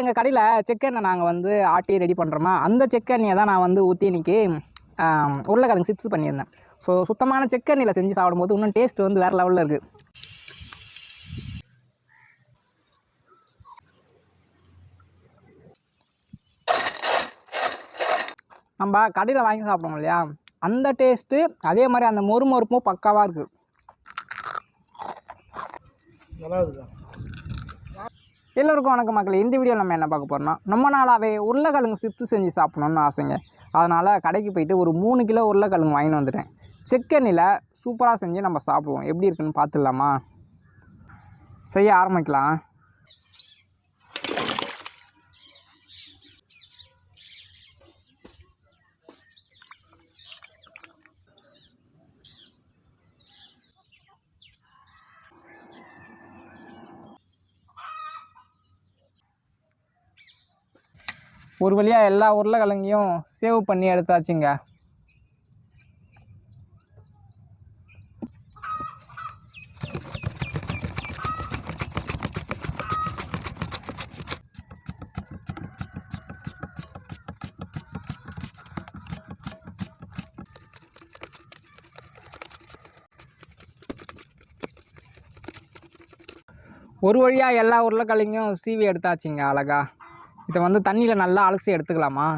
எங்கள் கடையில் செக்கெண்ணை நாங்கள் வந்து ஆட்டி ரெடி பண்ணுறோமா அந்த செக்கெண்ணெயை தான் நான் வந்து ஊற்றி இன்றைக்கி உருளைக்கிழங்கு சிப்ஸ் பண்ணியிருந்தேன். ஸோ சுத்தமான செக்கெண்ணெயில் செஞ்சு சாப்பிடும்போது இன்னும் டேஸ்ட் வந்து வேறு லெவலில் இருக்குது நம்ம கடையில் வாங்கி சாப்பிடுவோம் இல்லையா? அந்த டேஸ்ட்டு அதே மாதிரி அந்த மொறு மொறுப்பும் பக்காவாக இருக்குது நல்லா இருக்குதா எல்லோருக்கும் வணக்கம் மக்கள். இந்த வீடியோ நம்ம என்ன பார்க்க போகிறோம்னா நம்ம நாளாகவே உருளைக்கிழங்கு சிப்ஸ் செஞ்சு சாப்பிடணும்னு ஆசைங்க. அதனால் கடைக்கு போயிட்டு ஒரு மூணு கிலோ உருளைக்கிழங்கு வாங்கிட்டு வந்துட்டேன். செக்கெண்ணில் சூப்பராக செஞ்சு நம்ம சாப்பிடுவோம். எப்படி இருக்குன்னு பார்த்துடலாமா? செய்ய ஆரம்பிக்கலாம். ஒரு வழியாக எல்லா உருளைக்கிழங்கையும் சேவ் பண்ணி எடுத்தாச்சுங்க. ஒரு வழியாக எல்லா உருளைக்கிழங்கையும் சீவி எடுத்தாச்சுங்க அழகா. இதை வந்து தண்ணியில் நல்லா அலசி எடுத்துக்கலாமா?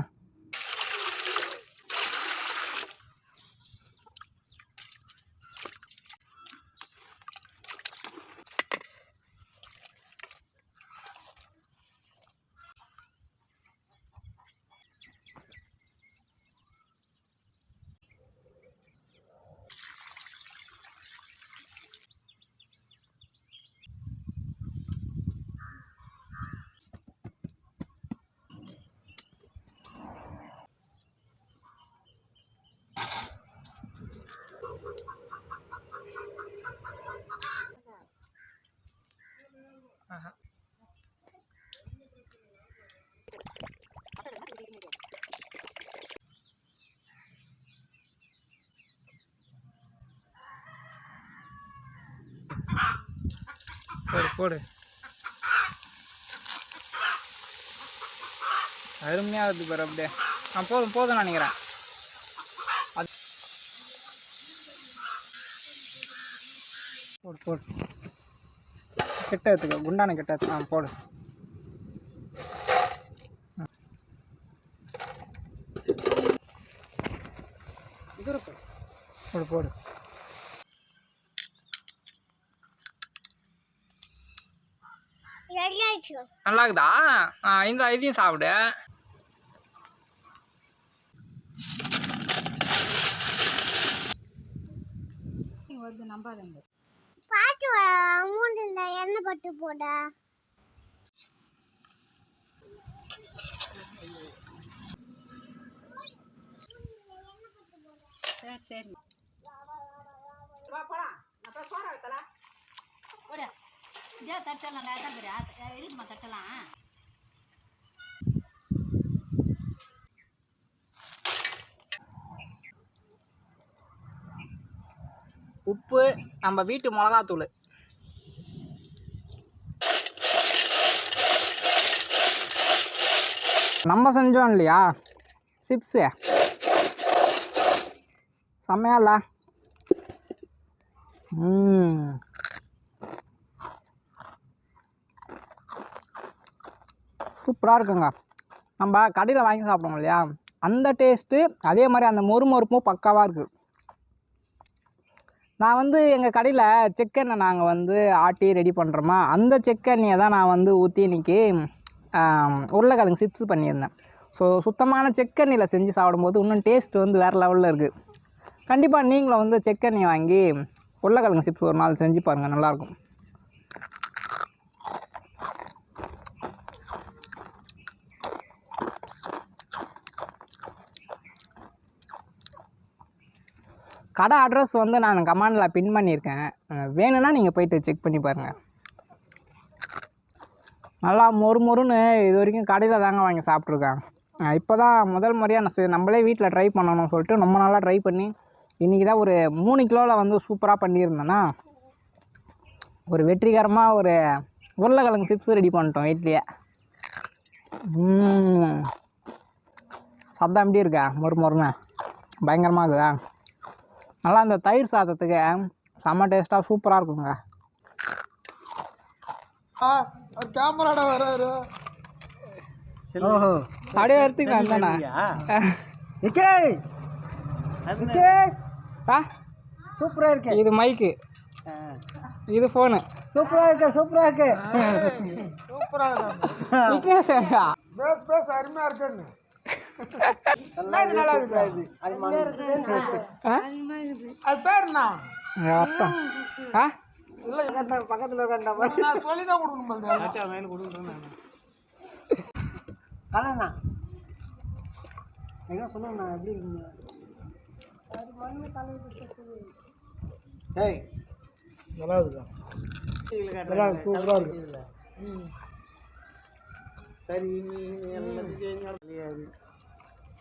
போடு போடு. அருமையாக இருக்குது பாரு அப்படியே. ஆ போதும் போதும் நினைக்கிறேன். அது போடு போடு. கெட்ட எடுத்துக்க குண்டான கெட்ட எடுத்து ஆ போடு. போடு போடு. நல்லா இருக்குதா ஆ இந்த இதையும் சாப்பிடு. வருது நம்பாதங்க. பாட்டு அமௌண்ட் இல்லை எண்ணெய் பட்டு போட. சரி சரி. போடு. இதே தட்டலாம் நான் தான் பெரிய இருக்குமா தட்டலாம் உப்பு நம்ம வீட்டு மிளகாத்தூள். நம்ம செஞ்சோம் இல்லையா? சிப்ஸு செம்மையா இல்ல? சூப்பராக இருக்குங்க. நம்ம கடையில் வாங்கி சாப்பிடுவோம் இல்லையா? அந்த டேஸ்ட்டு அதே மாதிரி அந்த மொறு மொறுப்பும் பக்காவாக இருக்குது நான் வந்து எங்கள் கடையில் செக்கெண்ணை நாங்கள் வந்து ஆட்டி ரெடி பண்ணுறோமா அந்த செக்கெண்ணெயை தான் நான் வந்து ஊற்றி இன்றைக்கி உருளைக்கிழங்கு சிப்ஸ் பண்ணியிருந்தேன். ஸோ சுத்தமான செக்கெண்ணெயில் செஞ்சு சாப்பிடும்போது இன்னும் டேஸ்ட் வந்து வேறு லெவலில் இருக்குது கண்டிப்பாக நீங்களும் வந்து செக்கெண்ணெய் வாங்கி உருளைக்கிழங்கு சிப்ஸ் ஒரு நாள் செஞ்சு பாருங்கள் நல்லாயிருக்கும் கடை அட்ரஸ் வந்து நான் கமாண்டில் பின் பண்ணியிருக்கேன். வேணும்னா நீங்கள் போயிட்டு செக் பண்ணி பாருங்கள் நல்லா மொறு மொறுன்னு இது வரைக்கும் கடையில் தாங்க வாங்கி சாப்பிட்ருக்கேன் இப்போ தான் முதல் முறையாக நான் சரி நம்மளே வீட்டில் ட்ரை பண்ணணும்னு சொல்லிட்டு ரொம்ப நாளாக ட்ரை பண்ணி இன்றைக்கி தான் ஒரு மூணு கிலோவில் வந்து சூப்பராக பண்ணியிருந்தேன்னா ஒரு வெற்றிகரமாக ஒரு உருளைக்கிழங்கு சிப்ஸ் ரெடி பண்ணிட்டோம் வீட்லேயே. சத்தம் எப்படி இருக்கா? மொறு மொறுன்னு. பயங்கரமாக இருக்குதா? நல்லா இந்த தயிர் சாதத்துக்கு செம்ம டேஸ்ட்டாக சூப்பராக இருக்குங்க. கேமராட வராரு. ஓஹோ. அப்படியே எடுத்துக்கலாம் தானே நிக்கே நிக்கே ஆ? சூப்பரா இருக்கு. இது மைக்கு இது ஃபோனு சூப்பரா இருக்கு சூப்பரா இருக்கு. விக்னேஷா பேஸ் பேஸ் அருமையா இருக்குன்னு நல்லா இருக்கு. அது பேர் என்ன? அப்பா. ஆ? இல்ல பக்கத்துல இருக்கா நான் சொல்லி தான் கொடுக்கணும் கலண்ணா என்ன சொல்லுங்கண்ணா எப்படி இருக்கீங்க? ஏய். நல்லா இருக்குதா நல்லா சூப்பரா இருக்கு. சரி நீ